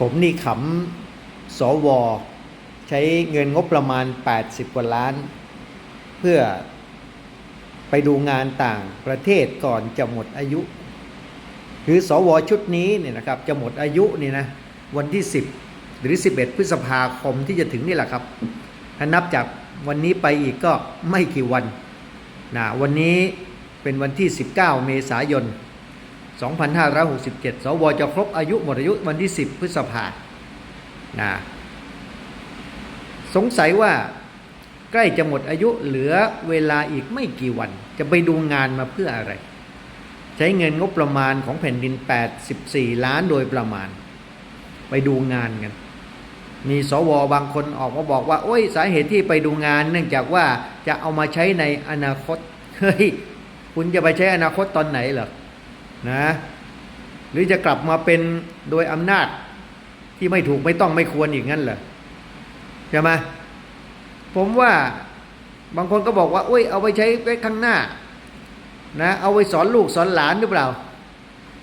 ผมนี่ขำสว ใช้เงินงบประมาณ 80 กว่าล้าน เพื่อไปดูงานต่างประเทศก่อนจะหมดอายุ คือสวชุดนี้เนี่ยนะครับจะหมดอายุนี่นะวันที่ 10 หรือ 11 พฤษภาคมที่จะถึงนี่แหละครับ ถ้านับจากวันนี้ไปอีกก็ไม่กี่วันนะวันนี้เป็นวันที่ 19 เมษายน 2567 สวจะครบอายุหมดอายุวันที่ 10 พฤษภานะสงสัยว่าใกล้จะหมดอายุเหลือเวลาอีกไม่กี่วัน จะไปดูงานมาเพื่ออะไร ใช้เงินงบประมาณของแผ่นดิน 84 ล้านโดยประมาณ ไปดูงานกัน มีสวบางคนออกมาบอกว่า โอ้ยสาเหตุที่ไปดูงาน เนื่องจากว่าจะเอามาใช้ในอนาคตเฮ้ยคุณจะไปใช้อนาคตตอนไหนเหรอ นะหรือจะกลับมาเป็นโดยอำนาจที่ไม่ถูกไม่ต้องไม่ควรอีกงั้นเหรอใช่ไหมผมว่าบางคนก็บอกว่าโอ้ยเอาไปใช้ไว้ข้างหน้านะเอาไว้สอนลูกสอนหลานหรือเปล่า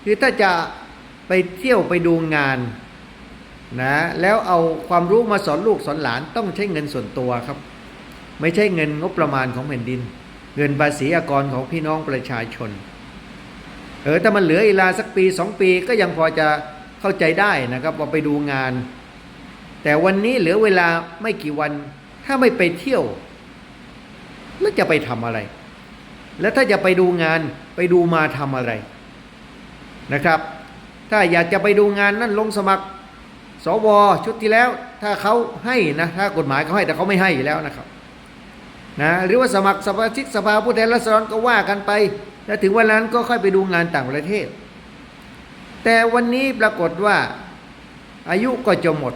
คือถ้าจะไปเที่ยวไปดูงานนะแล้วเอาความรู้มาสอนลูกสอนหลานต้องใช้เงินส่วนตัวครับ ไม่ใช่เงินงบประมาณของแผ่นดิน เงินภาษีอากรของพี่น้องประชาชน เออถ้ามันเหลืออีลาสักปีสองปีก็ยังพอจะเข้าใจได้นะครับว่าไปดูงาน แต่วันนี้เหลือเวลาไม่กี่วัน ถ้าไม่ไปเที่ยวแล้วจะไปทำอะไร แล้วถ้าจะไปดูงานไปดูมาทำอะไรนะครับ ถ้าอยากจะไปดูงานนั่นลงสมัครสวชุดที่แล้ว ถ้าเขาให้นะถ้ากฎหมายเขาให้แต่เขาไม่ให้อยู่แล้วนะครับนะหรือว่าสมัครสมาชิกสภาผู้แทนราษฎรก็ว่ากันไป แล้วถึงวันนั้นก็ค่อยไปดูงานต่างประเทศ แต่วันนี้ปรากฏว่าอายุก็จะหมด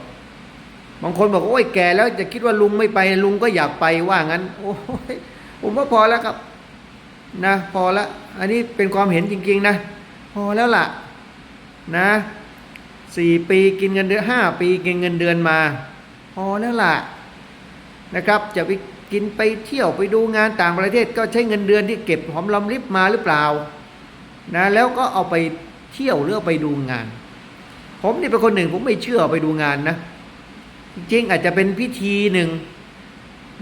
บางคนบอกโอ้ยแก่แล้วจะคิดว่าลุงไม่ไป ลุงก็อยากไปว่างั้น โอ้ยผมว่าพอแล้วครับ นะ พอละ อันนี้เป็นความเห็นจริง ๆ นะ พอแล้วล่ะ นะสี่ปีกินเงินเดือนห้าปีกินเงินเดือนมา พอแล้วล่ะนะครับ จะไป กินไปเที่ยวไปดูงานต่างประเทศก็ใช้เงินเดือนที่เก็บหอมรอมริบมาหรือเปล่านะแล้วก็เอาไปเที่ยวหรือเอาไปดูงาน ผมนี่เป็นคนหนึ่งผมไม่เชื่ออไปดูงานนะ จริงอาจจะเป็นพิธีหนึ่ง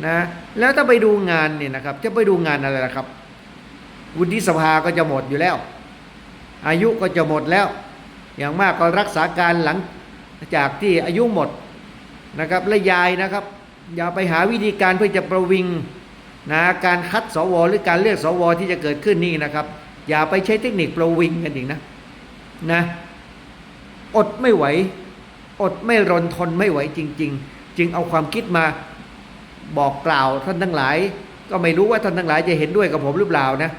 นะแล้วถ้าไปดูงานเนี่ยนะครับ จะไปดูงานอะไรล่ะครับ วุฒิสภาก็จะหมดอยู่แล้ว อายุก็จะหมดแล้ว อย่างมากก็รักษาการหลังจากที่อายุหมดนะครับและยายนะครับ อย่าไปหาวิธีการเพื่อจะประวิงนะการคัดสวหรือการเลือกสวที่จะเกิดขึ้นนี่นะครับ อย่าไปใช้เทคนิคประวิงกันอีกนะนะอดไม่ไหว อดไม่รนทนไม่ไหวจริง ๆ จึงเอาความคิดมาบอกกล่าวท่านทั้งหลาย ก็ไม่รู้ว่าท่านทั้งหลายจะเห็นด้วยกับผมหรือเปล่านะ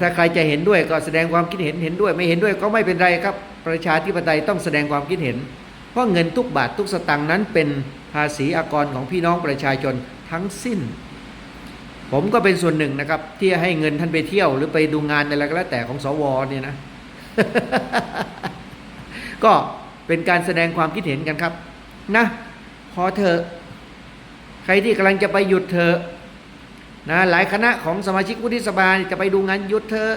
ถ้าใครจะเห็นด้วยก็แสดงความคิดเห็นเห็นด้วย ไม่เห็นด้วยก็ไม่เป็นไรครับ ประชาธิปไตยต้องแสดงความคิดเห็น เพราะเงินทุกบาททุกสตางค์นั้นเป็นาษีอากรของพี่น้องประชาชนทั้งสิ้น ผมก็เป็นส่วนหนึ่งนะครับ ที่ให้เงินท่านไปเที่ยว หรือไปดูงานอะไรก็แล้วแต่ของสวเนี่ยนะ ก็เป็นการแสดงความคิดเห็นกันครับ นะ พอเถอะใครที่กำลังจะไปหยุดเถอะนะหลายคณะของสมาชิกวุฒิสภาจะไปดูงานหยุดเถอะ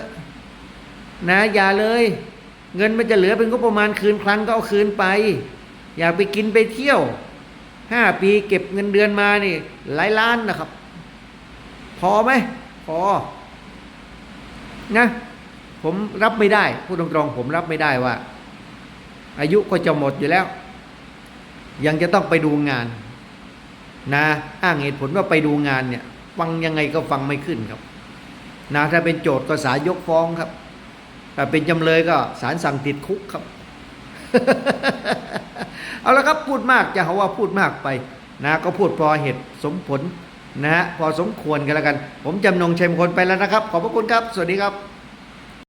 นะอย่าเลย เงินมันจะเหลือเป็นก็ประมาณคืนครั้งก็เอาคืนไป อย่าไปกินไปเที่ยว ห้าปีเก็บเงินเดือนมานี่ หลายล้านนะครับ พอไหมพอนะ ผมรับไม่ได้ พูดตรงๆผมรับไม่ได้ว่า อายุก็จะหมดอยู่แล้ว ยังจะต้องไปดูงาน นะอ้างเหตุผลว่าไปดูงานเนี่ย ฟังยังไงก็ฟังไม่ขึ้นครับ นะถ้าเป็นโจทย์ก็ศาลยกฟ้องครับแต่เป็นจำเลยก็ศาลสั่งติดคุกครับ เอาละครับพูดมากจะหาว่าพูดมากไปนะก็พูดพอเหตุสมผลนะฮะพอสมควรกันแล้วกัน ผมจำนงชัยมงคลไปแล้วนะครับ ขอบพระคุณครับ สวัสดีครับ